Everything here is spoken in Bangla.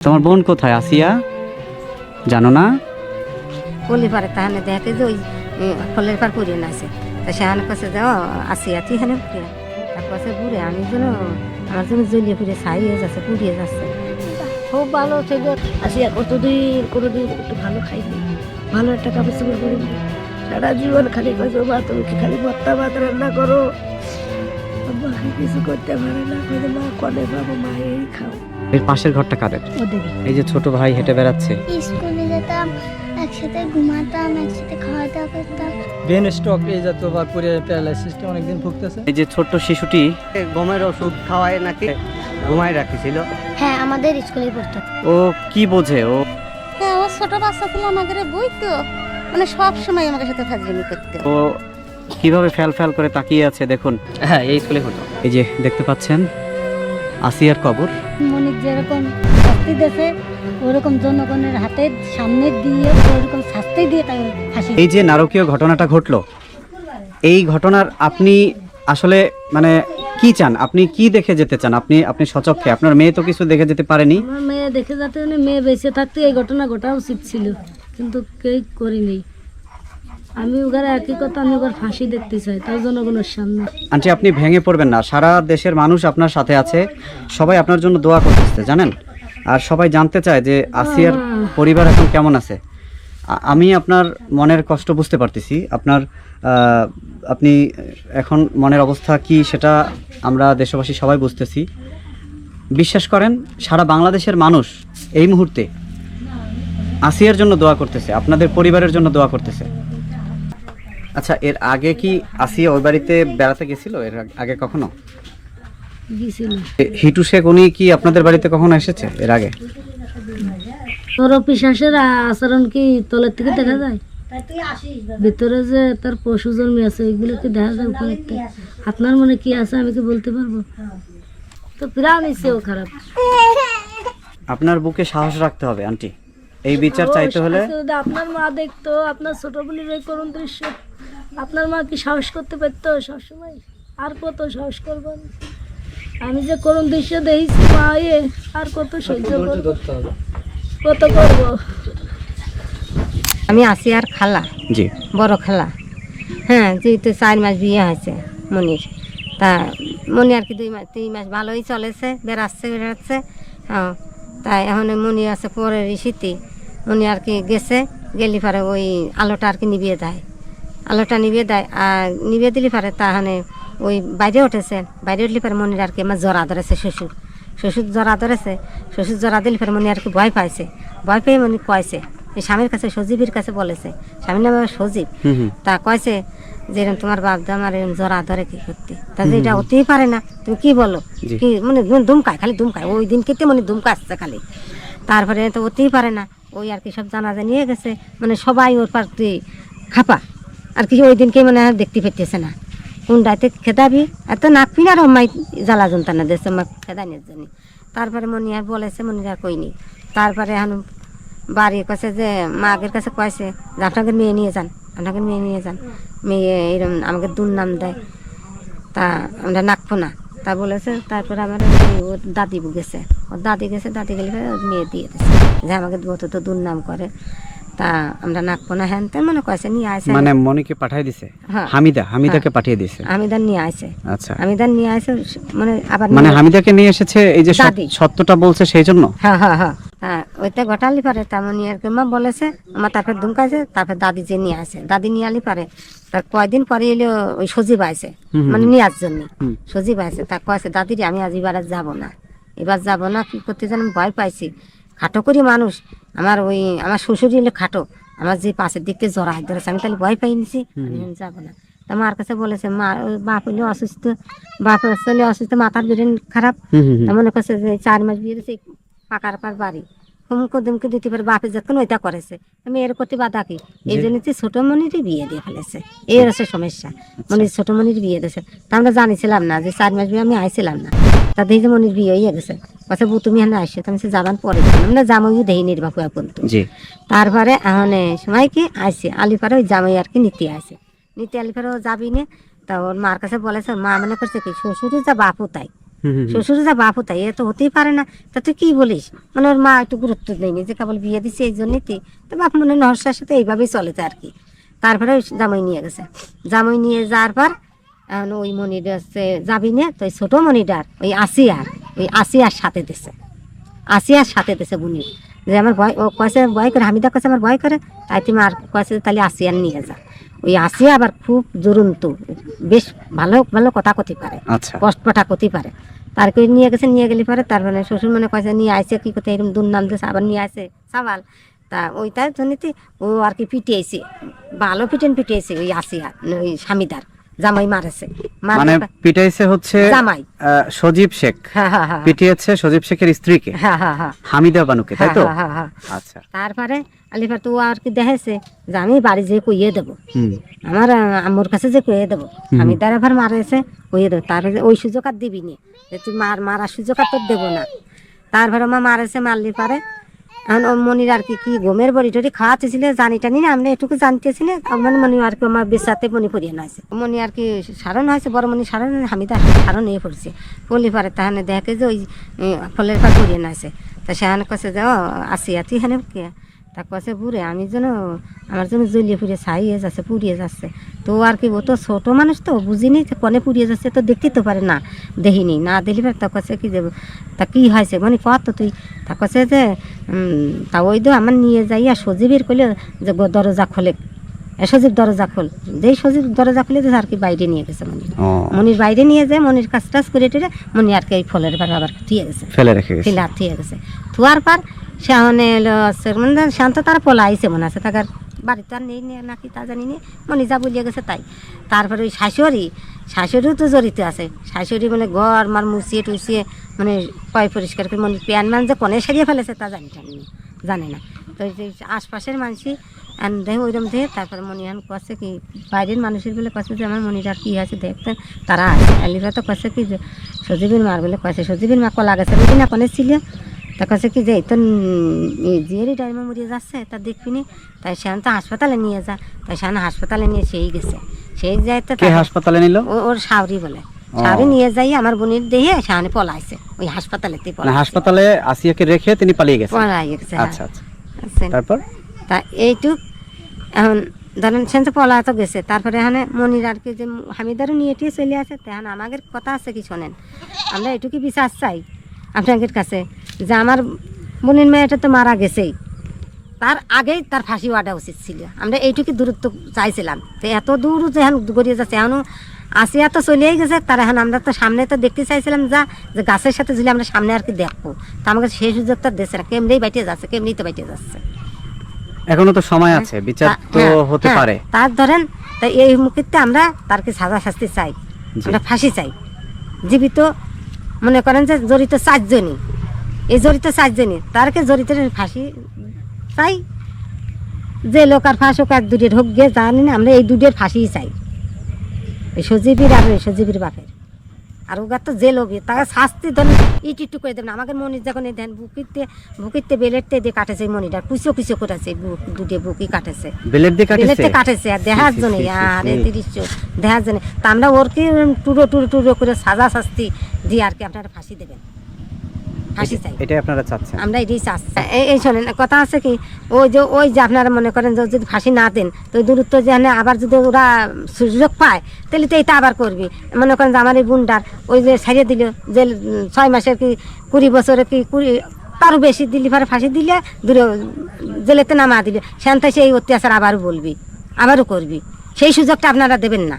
তোমার বোন কোথায় আসিয়া? জানো না? বলি পারে তাহলে দেখে যে ওই এ, ফলের পার পড়িয়ে নাছে তা সেখানে কাছে যাও আসি আছি এখানে পুড়ে তারপর সে পুড়ে আমি যেন আমার জন্য জ্বলিয়ে পুড়ে ছাই হয়ে যাচ্ছে পুড়িয়ে যাচ্ছে। খুব ভালো ছিল আসিয়া কতদিন কোনোদিন একটু ভালো খাইনি। ভালো একটা কাপড় চোপড় করিনি সারা জীবন খালি কইছো মা তুমি কি খালি ভর্তা ভাত রান্না করো? আমাকে কিছু করতে পারে না। মা কনে পাবো মা এই খাও। এর পাশের ঘরটা কাদের? এই যে ছোট ভাই হেঁটে বেড়াচ্ছে। স্কুলে যেতাম একসাথে ঘুমাতাম একসাথে খাওয়া দাওয়া করতাম। ব্রেন স্ট্রোক এই জাতীয় বা কোরিয়ার প্যারালাইসিসটা অনেকদিন ভুগতেছে। এই যে ছোট্ট শিশুটি গমের ওষুধ খাওয়ায় নাকি? ঘুমায় রাখিছিল। হ্যাঁ আমাদের স্কুলে পড়তো। ও কি বোঝে? ও হ্যাঁ ও ছোট বাচ্চা ছিল আমাদের বই তো মানে সব সময় আমাদের সাথে ফাজলিমি করতো। ও কীভাবে ফ্যাল ফ্যাল করে তাকিয়ে আছে দেখুন। হ্যাঁ এই স্কুলে হতো এই যে দেখতে পাচ্ছেন আসিয়ার কবর? মনিক যেরকম শাস্তি দেশে ওরকম জনগণের হাতে সামনে দিয়ে ওরকম শাস্তি দিয়ে তাই ফাঁসি এই যে নারকীয় ঘটনাটা ঘটলো এই ঘটনার আপনি আসলে মানে কি চান? আপনি কি দেখে যেতে চান? আপনি আপনি সচক্ষে আপনার মেয়ে তো কিছু দেখে যেতে পারেনি? আমার মেয়ে দেখে যেতে মেয়ে বেঁচে থাকতে এই ঘটনা ঘটা উচিত ছিল কিন্তু কেউ করিনি। আমি ওখানে একই কথা আমি ওখানে ফাঁসি দেখতে চাই তার জনগণের সামনে আন্টি আপনি ভেঙে পড়বেন না। সারা দেশের মানুষ আপনার সাথে আছে। সবাই আপনার জন্য দোয়া করতেছে জানেন? আর সবাই জানতে চায় যে আসিয়ার পরিবার এখন কেমন আছে। আমি আপনার মনের কষ্ট বুঝতে পারতেছি। আপনার আপনি এখন মনের অবস্থা কি সেটা আমরা দেশবাসী সবাই বুঝতেছি। বিশ্বাস করেন সারা বাংলাদেশের মানুষ এই মুহূর্তে আসিয়ার জন্য দোয়া করতেছে আপনাদের পরিবারের জন্য দোয়া করতেছে। আচ্ছা এর আগে কি আসিয়া ওই বাড়িতে বেড়াতে গেছিল? এর আগে কখনো? গিয়েছিল হিটু শেখ উনি কি আপনাদের বাড়িতে কখনো এসেছে এর আগে? তোর পিসাসের আচরণ কি তলের থেকে দেখা যায়? ভিতরে যে তার পশু জন্মে আছে এগুলো কি দেখা যায় উপরে আপনার মনে কি আছে? আমি কি বলতে পারব? তো প্রাণ সেও খারাপ। আপনার বুকে সাহস রাখতে হবে আন্টি। এই বিচার চাইতে হলে আপনার মা দেখতো আপনার ছোট বলির করুন দৃশ্য আপনার মা কি সাহস করতে পারতো সবসময়? আর কত সাহস করবেন? আমি যে করুণ দৃশ্য দেখেছি মা এ আর কত সহ্য করব? কত করব? আমি আসি আর খালা জি। বড় খালা। হ্যাঁ যেহেতু চার মাস বিয়ে হয়েছে মনির। তা মনি আর কি দুই মাস তিন মাস ভালোই চলেছে বেড়াচ্ছে বেড়াচ্ছে। হ্যাঁ তাই এখন মনি আছে পরের শীতে মনি আর কি গেছে গেলি পারে ওই আলোটা আর কি নিভিয়ে দেয়। আলোটা নিভিয়ে দেয় আর নিভিয়ে দিলে পারে তাহলে ওই বাইরে উঠেছে বাইরে উঠলে পারে মনির আর কি আমার জরা ধরেছে শ্বশুর। শ্বশুর জরা ধরেছে শ্বশুর জরা দিলে পারে মনি আর কি ভয় পাইছে। ভয় পেয়ে মনি কয়েছে এই স্বামীর কাছে সজীবের কাছে বলেছে স্বামীর নামে সজীব। তা কয়েছে যে এরকম তোমার বাপ দা আমার এরকম ধরে কি করতে তা যে এটা হতেই পারে না তুমি কি বলো? কি মানে দুমকায় খালি দুমকায় ওই দিন কেটে মানে দুমকা আসছে খালি। তারপরে তো হতেই পারে না ওই আর কি সব জানাজা নিয়ে গেছে মানে সবাই ওর পার তুই খাপা। আর কিছু ওই দিনকে মানে আর দেখতে পেতেছে না। কোন রাতে খেদাবি? এত নাক পিনার মাই, জ্বালা যন্ত্রণা দেশে আমার খেদানির জন্য তারপরে মনি আর বলেছে মনি আর কইনি। তারপরে এখন বাড়ি কাছে যে, মাগের কাছে কয়েছে যে, আপনাকে মেয়ে নিয়ে যান, আপনাকে মেয়ে নিয়ে যান। মেয়ে এরকম আমাকে দুর্নাম দেয়। তা আমরা নাকবো না। তা বলেছে, তারপরে আমার ওর দাদি গেছে। ওর দাদি গেছে, দাদি গেলে মেয়ে দিয়ে দিয়েছে যে আমাকে তো দুর্নাম করে। তা আমরা নাকবো না হ্যান তেন মনে কয়েছে নিয়ে আসে মানে মনিকে পাঠিয়ে দিছে? হ্যাঁ। হামিদা হামিদাকে পাঠিয়ে দিছে? আমিদার নিয়ে আসে আচ্ছা। আমিদার নিয়ে আসে মানে আবার মানে হামিদাকে নিয়ে এসেছে এই যে সত্যটা বলছে সেই জন্য? হ্যাঁ হ্যাঁ হ্যাঁ। হ্যাঁ ওইটা ঘটালি পারে তেমনই আর কি মা বলেছে আমার তারপর দুমকাছে তারপর দাদি যে নিয়ে আসে দাদি নিয়ে আলি পারে তার কয়দিন পরে এলো ওই সজীব হুম। মানে নেওয়ার জন্য। সজীব আসে তা কয়েছে দাদিরে আমি আজ এবার যাব না। এবার যাব না কি করতে জানি ভয় পাইছি। খাটো করি মানুষ আমার ওই আমার শ্বশুর এলো খাটো। আমার যে পাশের দিক থেকে জ্বর হাত ধরেছে আমি তাহলে ভয় পাই নিছি। আমি যাব না। তা মার কাছে বলেছে মা বাপ হইলে অসুস্থ। বাপ হলে অসুস্থ মাথার ব্রেন খারাপ। মনে করছে যে চার মাস বিয়ে দিয়েছে পাকার পার বাড়ি। হুমকো দুমকে দিতে পারে বাপে যখন ওইটা করেছে। আমি এর প্রতি বাধা কি? এই জন্য তো ছোট মনিরই বিয়ে দিয়ে ফেলেছে। এর হচ্ছে সমস্যা। মনির ছোট মনির বিয়ে দিয়েছে তা আমরা জানিছিলাম না যে চার মাস বিয়ে আমি আইছিলাম না। তা দেখি যে মনির বিয়ে হয়ে গেছে। কথা তুমি এখানে আসছো আমি যাবান পরে আমরা জামাই দেই নির্বাহ পর্যন্ত। জি। তারপরে এখন সময় কি আইসে আলিপারে ওই জামাই আর কি নিতে আসে। নিতে আলিপারে ও যাবি নে তা ওর মার কাছে বলেছে মা মনে করছে কি শ্বশুরই যা বাপও তাই। শ্বশুর যা বাপু তাই এ তো হতেই পারে না। তা তুই কি বলিস? মানে ওর মা একটু গুরুত্ব দেয়নি যে কেবল বিয়ে দিচ্ছে এই জন্যই তুই তো বাপ মনে হয় নহর্ষার সাথে এইভাবেই চলেছে আর কি। তারপরে ওই জামাই নিয়ে গেছে। জামাই নিয়ে যাওয়ার পর এখন ওই মনিটা হচ্ছে যাবি না তো ছোটো মনিটার ওই আসিয়ার। ওই আসিয়ার সাথে দিছে। আসিয়ার সাথে দিছে বুনি যে আমার ভয় ও কয়েছে ভয় করে হামিদা কয়েছে আমার ভয় করে তাই তুমি আর কয়েছে তাহলে আসিয়ার নিয়ে যা। ওই আসিয়া আবার খুব জরুন্তু বেশ ভালো ভালো কথা কথি পারে। আচ্ছা। কষ্টটা করতে পারে। তার করে নিয়ে গেছে নিয়ে গেলে পরে তার মানে শ্বশুর মানে কয়েছে নিয়ে আসে কি করতে? এরকম দুর নাম দিয়েছে আবার নিয়ে আসে সাবাল তা ওইটার জন্যতে ও আর কি পিটিয়েছে ভালো পিটেন পিটিয়েছে ওই আসিয়া ওই স্বামীদার জামাই মারেছে। মানে পিটাইছে হচ্ছে জামাই। সজীব শেখ। হ্যাঁ হ্যাঁ হ্যাঁ। পিটিয়েছে সজীব শেখের স্ত্রীকে। হ্যাঁ হ্যাঁ হ্যাঁ। হামিদা বানুকে তাই তো। আচ্ছা। তারপরে আলিফার তো আর কি দেখেছে যে আমি বাড়ি যেয়ে কইয়ে দেবো। আমার আম্মুর কাছে যে কইয়ে দেবো। আমি তার এবার মারেছে কইয়ে দেবো। তারপরে ওই সুযোগ আর দিবি নি যে তুই মার মারার সুযোগ আর তোর দেবো না। তারপরে মা মারেছে মারলি পারে এখন মনির আর কি কি গমের বড়ি টড়ি খাওয়াতেছিল জানি টানি না আমরা এটুকু জানতেছি না আমার মনি আর কি আমার বেসাতে মনি পড়িয়ে নয়েছে মনি আর কি সারণ হয়েছে, বড় মনি সারণ, আমি তো সারণ হয়ে পড়ছি। পলি পারে তাহলে দেখে যে ওই ফলের পা পড়িয়ে নয়েছে তা সেখানে কাছে যে, ও আসিয়া তুই এখানে কে? তা কছে পুরে আমি যেন আমার জন্য জ্বলিয়ে পুড়িয়ে ছাইয়ে যাচ্ছে পুড়িয়ে যাচ্ছে। তো আর কি ও তো ছোট মানুষ তো বুঝিনি কনে পুড়িয়ে যাচ্ছে তো দেখতে তো পারে না দেখিনি। না দেখলি পারে তা কছে কি দেবো তা কি হয়েছে? মানে কত তুই? তা কছে যে তা ওই তো আমার নিয়ে যাই আর সজীবের কইলে যে দরজা খোলে। সজীব দরজা খোল। যেই সজীব দরজা খুলে আর কি বাইরে নিয়ে গেছে মনি ও। মনির বাইরে নিয়ে যায় মনির কাজ টাজ করে টেরে মনি আর কি এই ফলের বার আবার থিয়ে গেছে। ফেলে রেখে গেছে। ফিলার থিয়ে গেছে। থুয়ার পর সেখানে এলো মানে শান্ত তারা পলাইছে মনে আছে তাকার বাড়িতে আর নেই নাকি তা জানি নি, মনে যা বলিয়ে গেছে তাই। তারপরে ওই শাশুড়ি, শাশুড়িও তো জড়িত আছে, শাশুড়ি মানে ঘর, মার মুছিয়ে টুছিয়ে মানে পয় পরিষ্কার করে মানে প্যান মান যে কনে সারিয়ে ফেলেছে তা জানি টানি জানে না। তো আশপাশের মানুষই দেয় ওইরকম দেহে, তারপরে মনিহান কছে কি, বাইরের মানুষের বলে কছে যে আমার মনিটার কি আছে দেখতেন তারা আছে আলিরা তো কছে কি সজীবের মার বলে কছে সজীবের মা কলা গেছে না কনে ছিল তা কাছে কি যে তো জিয়ারি টাইমে মরিয়ে যাচ্ছে তা দেখবিনি তাই সেখান তো হাসপাতালে নিয়ে যা তাই সেখানে হাসপাতালে নিয়ে সেই গেছে। সেই যায় তো হাসপাতালে নিল? ওর বলে। নিয়ে যাই আমার বোনের দেহে সেখানে পলাইছে। ওই হাসপাতালেতে মানে হাসপাতালে আসিয়াকে রেখে তিনি পালিয়ে পলাই গেছে হ্যাঁ। আচ্ছা আচ্ছা। আচ্ছা। তারপর? তা এইটুক। এখন ধরেন সে তো পলা তো গেছে। তারপরে এখানে মনির আর কি যে হামিদারও নিয়ে টিয়ে চলে আসে। তখন আমাদের কথা আছে কি শোনেন? আমরা এটুকু বিশ্বাস চাই। আপনাদের কাছে যে আমার বোনের মেয়েটা তো মারা গেছেই। তার আগেই তার ফাঁসি হওয়াটা উচিত ছিল। আমরা এইটুকু দূরত্ব চাইছিলাম। তো এত দূর যেখান গড়িয়ে যাচ্ছে এখনও আসিয়া তো চলেই গেছে। তার এখন আমরা তো সামনে তো দেখতে চাইছিলাম যা যে গাছের সাথে যদি আমরা সামনে আর কি দেখব। তা আমাকে সেই সুযোগটা দিচ্ছে না। কেমনি বাইটে যাচ্ছে কেমনি তো বাইটে যাচ্ছে। এখনও তো সময় আছে বিচার তো হ্যাঁ, হতে হ্যাঁ, পারে। তার ধরেন তা এই মুহূর্তে আমরা তার কি সাজা শাস্তি চাই? আমরা ফাঁসি চাই। জীবিত মনে করেন যে জড়িত চারজনই। এই জড়িত চারজনই। তারকে জড়িত ফাঁসি চাই। যে লোক আর ফাঁস হোক এক দুটের হোক গিয়ে জানি না আমরা এই দুটের ফাঁসিই চাই। এই সজীবীর আর ওই সজীবীর বাপের। আর ওগা তো জেল হবে তাকে শাস্তি ধরেন ইট ইটু করে দেবেন আমাদের মনির যখন এই দেন বুকিতে বুকিতে বেলেটতে দিয়ে কাটেছে এই মনিটা। কুচো কুচো করেছে বুক দুটে বুকি কাটেছে। দিয়ে কাটেছে? আর দেহার জন্য আর সি। দৃশ্য দেহার জন্য। তা আমরা ওর কি টুরো টুরো টুরো করে সাজা শাস্তি দিয়ে আর কি আপনারা ফাঁসি দেবেন। ফাঁসি চাই। এটাই আপনারা চাচ্ছেন? আমরা এটাই চাচ্ছি এই- এই শোনেন কথা আছে কি ওই যে ওই যে আপনারা মনে করেন যে যদি ফাঁসি না দেন তো ওই দূরত্ব যে আবার যদি ওরা সুযোগ পায় তাহলে তো এটা আবার করবি। মনে করেন যে আমার এই বুনটার ওই যে ছাড়িয়ে দিল যে ছয় মাসের কি কুড়ি বছরের কি কুড়ি তারও বেশি দিলি পরে ফাঁসি দিলে দূরে জেলেতে নামা দিলে সেখান থেকে সেই অত্যাচার আবারও বলবি আবারও করবি। সেই সুযোগটা আপনারা দেবেন না।